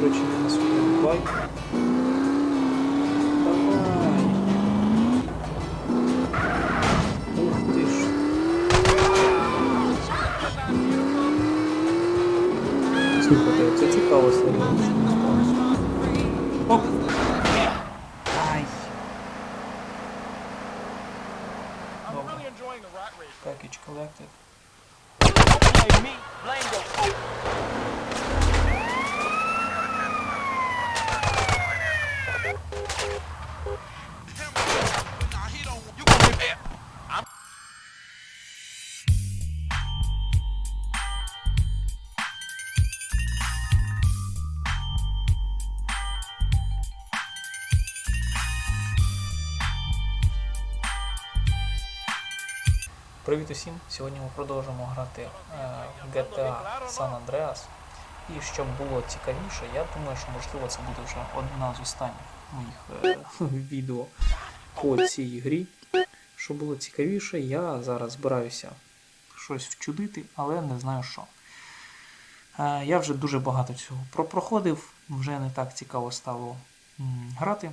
Короче, на нас давай. Давай. Ух ти ж. Слухайте, це цікаво серйозно. Привіт усім! Сьогодні ми продовжимо грати е, в GTA San Andreas. І щоб було цікавіше, я думаю, що можливо це буде вже одна з останніх моїх е, відео по цій грі. Щоб було цікавіше, я зараз збираюся щось вчудити, але не знаю що. Е, я вже дуже багато цього пропроходив, вже не так цікаво стало грати.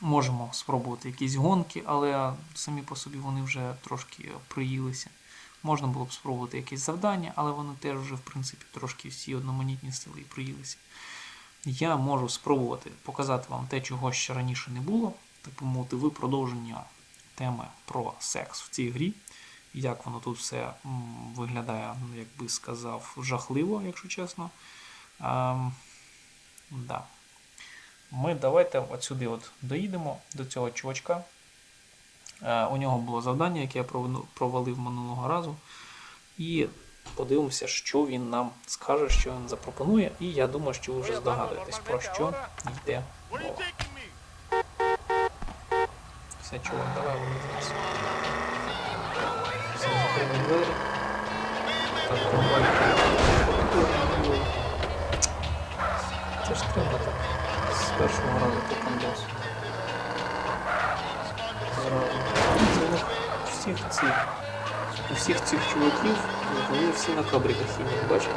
Можемо спробувати якісь гонки, але самі по собі вони вже трошки приїлися. Можна було б спробувати якісь завдання, але вони теж вже, в принципі, трошки всі одноманітні стили і приїлися. Я можу спробувати показати вам те, чого ще раніше не було, так би мовити, ви продовження теми про секс в цій грі. Як воно тут все виглядає, ну, як би сказав, жахливо, якщо чесно. Ем, да. Ми давайте от сюди от доїдемо до цього чувачка. Е, у нього було завдання, яке я провалив минулого разу. І подивимося, що він нам скаже, що він запропонує. І я думаю, що ви вже здогадуєтесь, про що йде мова. Все, чувак, давай зараз. Все, закрили двері. Так. Це ж треба так. Першого разу по. Зразу. У всіх цих. У всіх цих чуваків, вони всі на кабриках їдуть, бачите?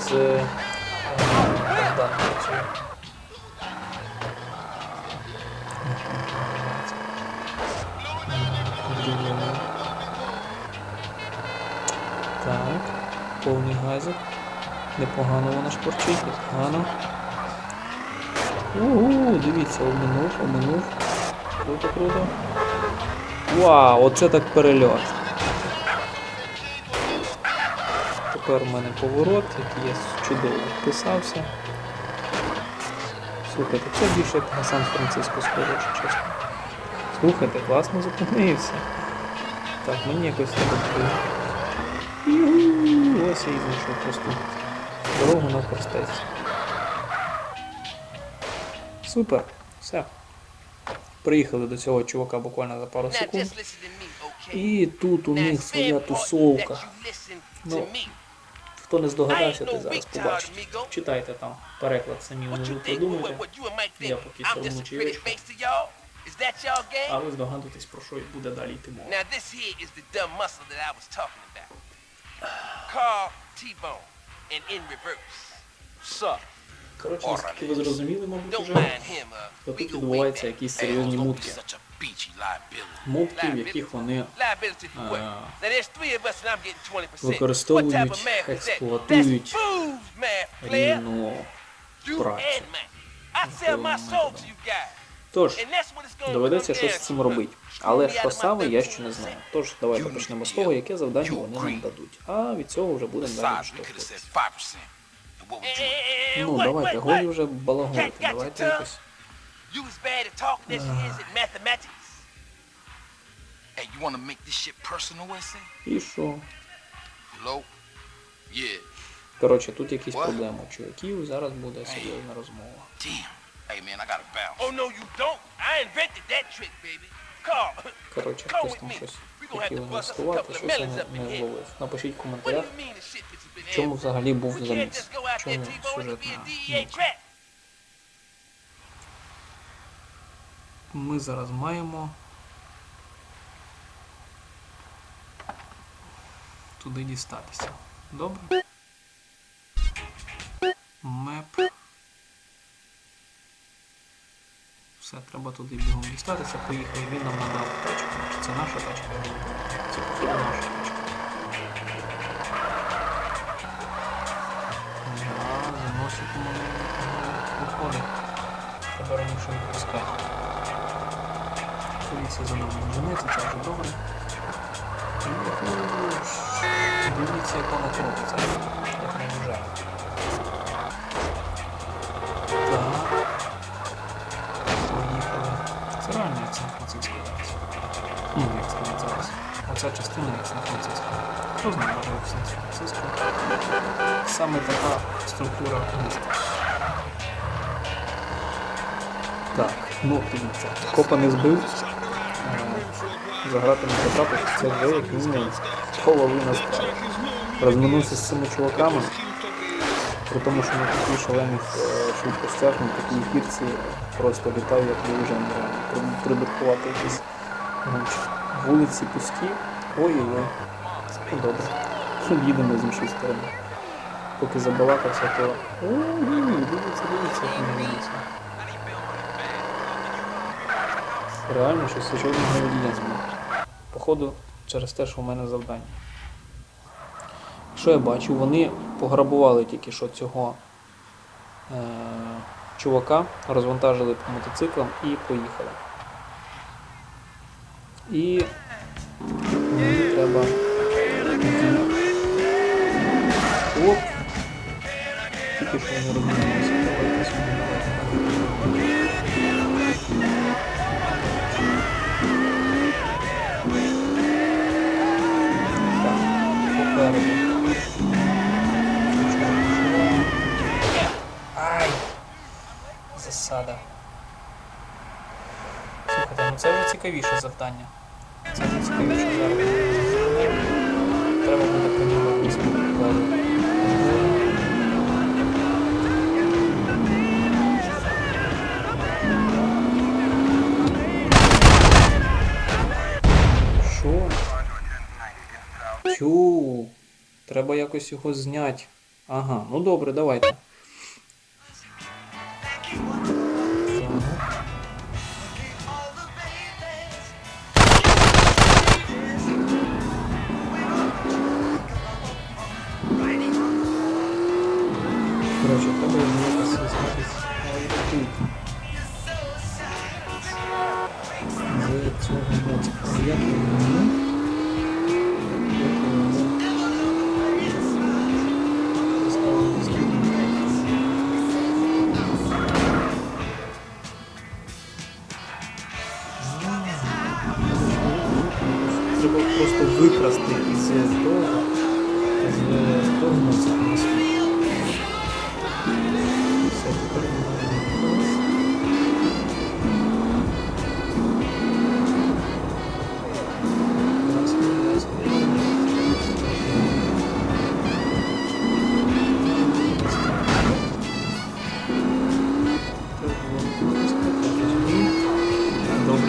З е, Богданом цього. Так, повний газик. Непогано вона шкварчить, непогано. Угу, дивіться, обминув, обминув. Круто, круто. Вау, оце так перельот. Тепер у мене поворот, який я чудово вписався. Слухайте, це більше як на Сан-Франциско схоже, чесно. Слухайте, класно зупинився. Так, мені якось треба Ось я і знайшов просто дорогу на форстець. Супер, все. Приїхали до цього чувака буквально за пару секунд. І тут у них своя тусовка. Ну. Хто не здогадався, ти зараз amigo. Читайте там переклад самі внизу придумайте. Я поки that y'all А ви здогадуєтесь, про що буде далі йти мова. Carl T-Bone and in reverse. Sup? Коротше, наскільки ви зрозуміли, мабуть, уже. him, uh, То тут відбуваються якісь серйозні мутки. Мутки, в яких вони 20%. Використовують, експлуатують рівну працю. Тож, доведеться щось з цим робити. Але що саме, я ще не знаю. Тож, давайте почнемо з того, яке завдання вони нам дадуть. А від цього вже будемо далі Besides, Ну, давайте, годі what? вже балагурити. Got- got Давайте your tongue? якось. You as bad at talking as he is at mathematics. Hey, you want to make this shit personal, SA? І що? Hello? Yeah. Коротше, тут якісь What? проблеми у чуваків, зараз буде серйозна розмова. Damn. Hey, man, I gotta bounce. Oh no, you don't. I invented that trick, baby. Carl, Коротше, come хтось with там me. щось We gonna have хотів to bust us a інвестувати, couple of щось я melons не, up in не here. зловив. Напишіть в What do коментарях, you mean the shit puts you in в чому взагалі був We can't заміс. just go a сюжетна DEA Ми зараз маємо туди дістатися. Добре? Меп. Все, треба туди бігом дістатися. Поїхали, він нам надав тачку. Чи це наша тачка? Це походу наша тачка. Виходить. Треба раніше відпускати. Поліція за нами не женеться, це вже добре. Ух, Дивіться, як вона. Як не вважає. Так. Поїхали. Ну, частина як Сан-Франциско. Хто знає, може в Сан-Франциско. Саме така структура міста. Так, ну дивіться. Копа не збив. Е, За грати не потрапив, це вже як мінімум половина справи. Розминувся з цими чуваками, при тому, що на такій шалених е, швидкостях, на такій гірці просто літав, як виїжджав нереально. Треба якісь гончі. Вулиці пусті. Ой-ой-ой. Добре. Їдемо з іншої сторони. Поки забалакався, то. Ой, дивіться, дивіться, дивіться. Реально, що сьогодні водія зміг. Походу, через те, що в мене завдання. Що я бачу, вони пограбували тільки що цього е- чувака, розвантажили по мотоциклам і поїхали. І треба. Оп! Тільки що. Так, попереду. Ай! Засада. Слухайте, ну це вже цікавіше завдання. Це вже цікавіше зараз. Треба буде по нього якусь треба якось його зняти. Ага, ну добре, давайте.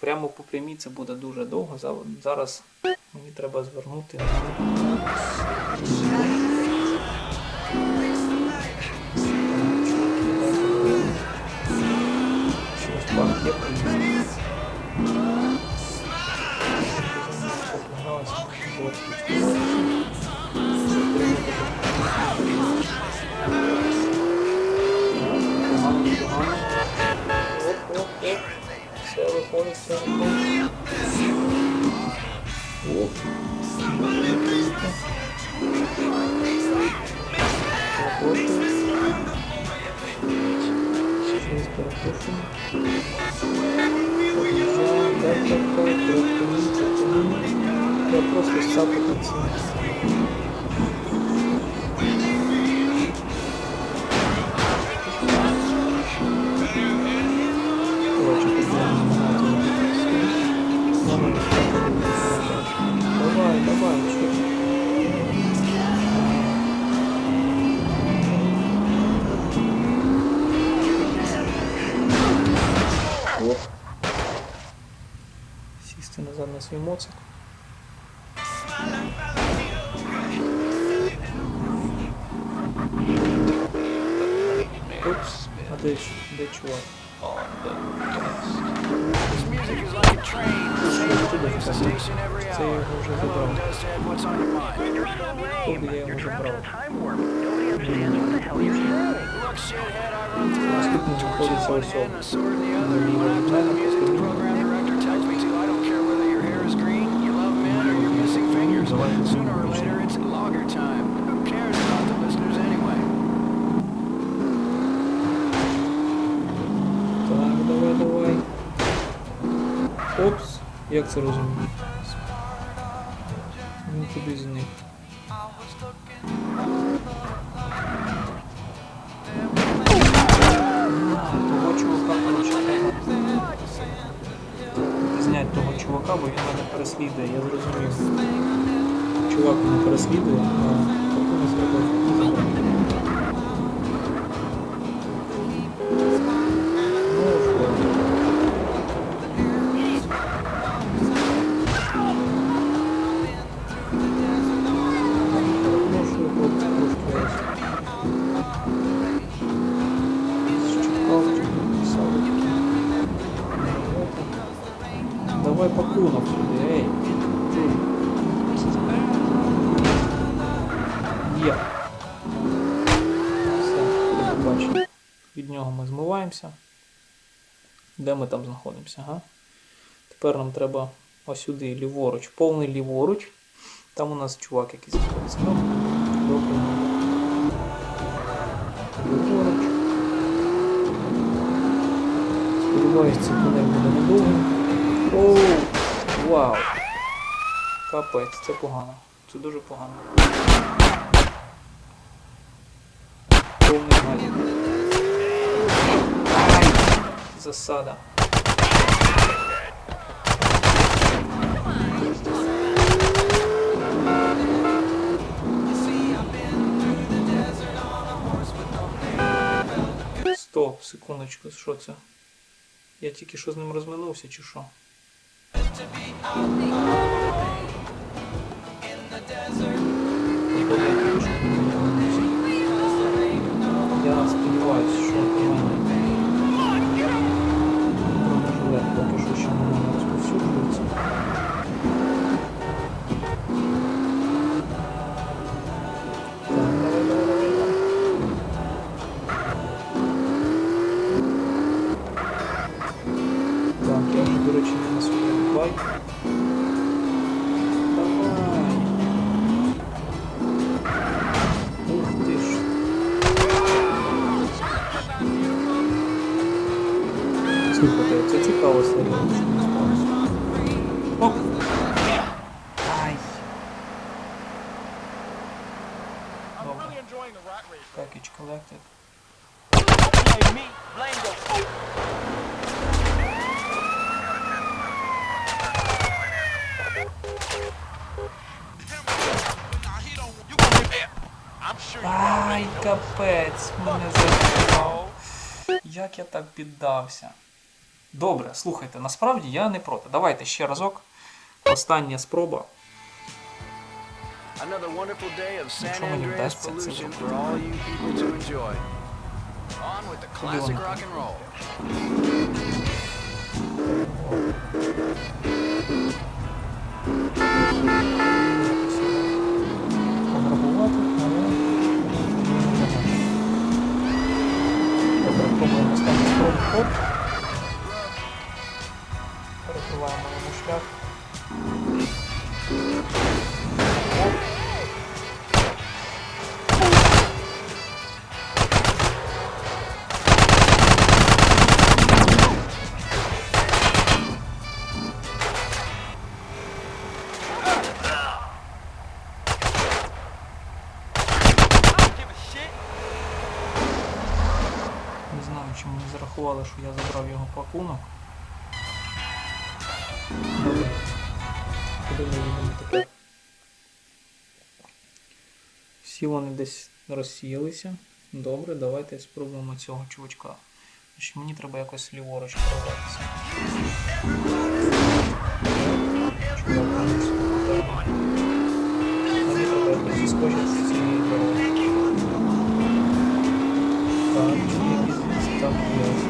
Прямо по прямій це буде дуже довго. За- Зараз мені треба звернути припиніть. Я просто Упс, а де, ч- де чувак? This music is like a train. Same Туди leaves the впаде. station every Це я hour. його вже Hello, забрав. Dusthead, what's on your mind? Поки я його забрав. Look, shithead, I run through Наступний life. знаходиться Torch in ось one як це розумієш? Туди зник. А, Того чувака, коротше, зняти того чувака, бо він мене переслідує, я зрозумів. Чувак мене переслідує, а потім треба Давай пакунок сюди, ей. Є. Все, до побачення. Від нього ми змиваємося. Де ми там знаходимося, га? Тепер нам треба ось сюди, ліворуч, повний ліворуч. Там у нас чувак якийсь знаходиться. Ліворуч. Сподіваюсь, цей тунель буде недовгим. Оу! Вау! Капець, це погано. Це дуже погано. Повний гадів. Засада. Стоп, секундочку, що це? Я тільки що з ним розминувся, чи що? Походу, я тільки що з ним капець, мене запитав. Як я так піддався? Добре, слухайте, насправді я не проти. Давайте ще разок. Остання спроба. Якщо мені вдасться це зробити. for тепер? Всі вони десь розсіялися. Добре, давайте спробуємо цього чувачка. Значить, мені треба якось ліворуч прорватися. Мені треба якось зіскочити? Так, є.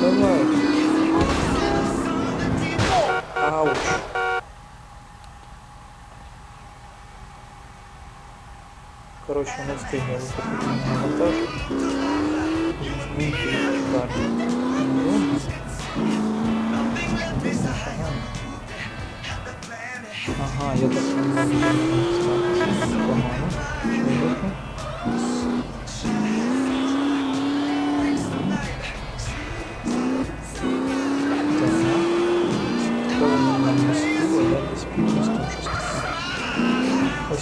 Давай. Ауч. Не встигли вихопити на вантаж. Змінки. Ну, Ага, я так можу так, погано.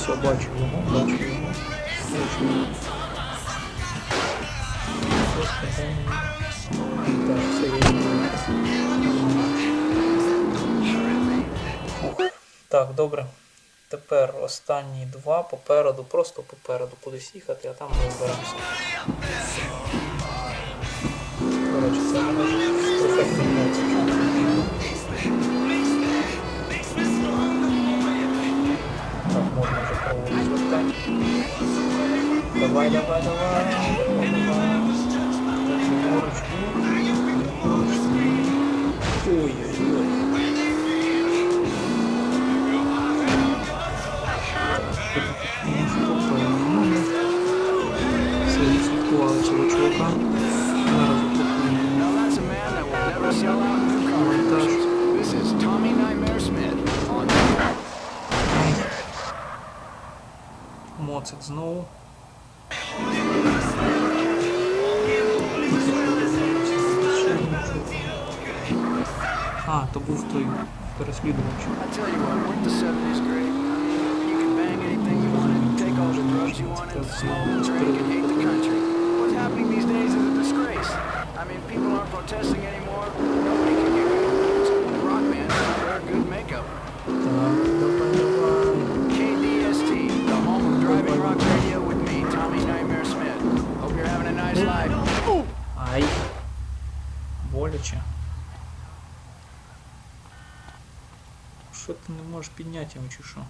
Я бачу його, бачу його. Так, все, добре. Тепер останні два попереду, просто попереду кудись їхати, а там ми розберемося. До речі, це перфектний моцик. Можна вже проводити звертати. you wanted, smoke, drink, and hate the country. What's happening these days is a disgrace. I mean, people aren't protesting anymore. Nobody can hear you. Rock band wear good makeup. Так, давай, давай. KDST, the home of driving rock radio with me, Tommy Nightmare Smith. Hope you're having a nice life. Ай. Боляче. Що ти не можеш підняти його чи що?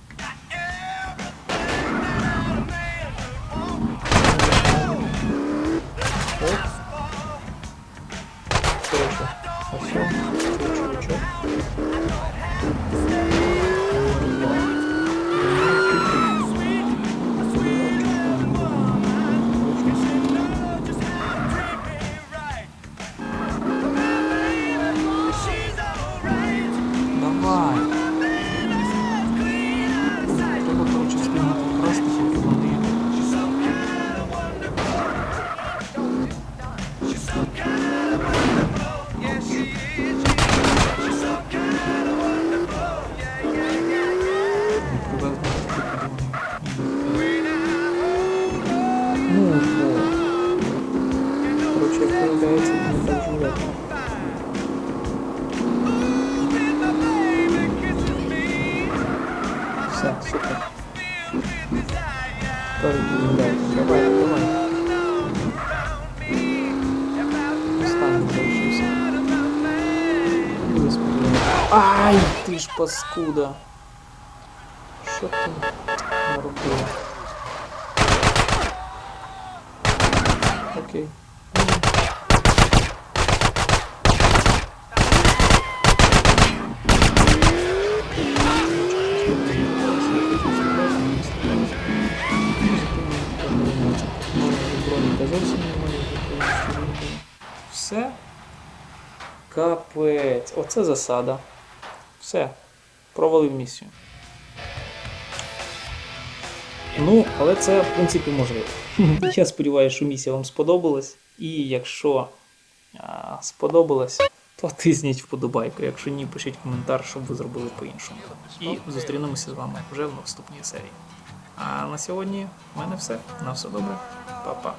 Коротше, як виявляється, не так живе. Все, супер. Переглядаємо. Давай, давай. Останній залишився. Господи. Ай, Капець. Оце засада. Все. Провалив місію. Ну, але це, в принципі, можливо. Я сподіваюся, що місія вам сподобалась. І якщо а, сподобалась, то тисніть вподобайку. Якщо ні, пишіть коментар, що ви зробили по-іншому. І зустрінемося з вами вже в наступній серії. А на сьогодні в мене все. На все добре. Па-па.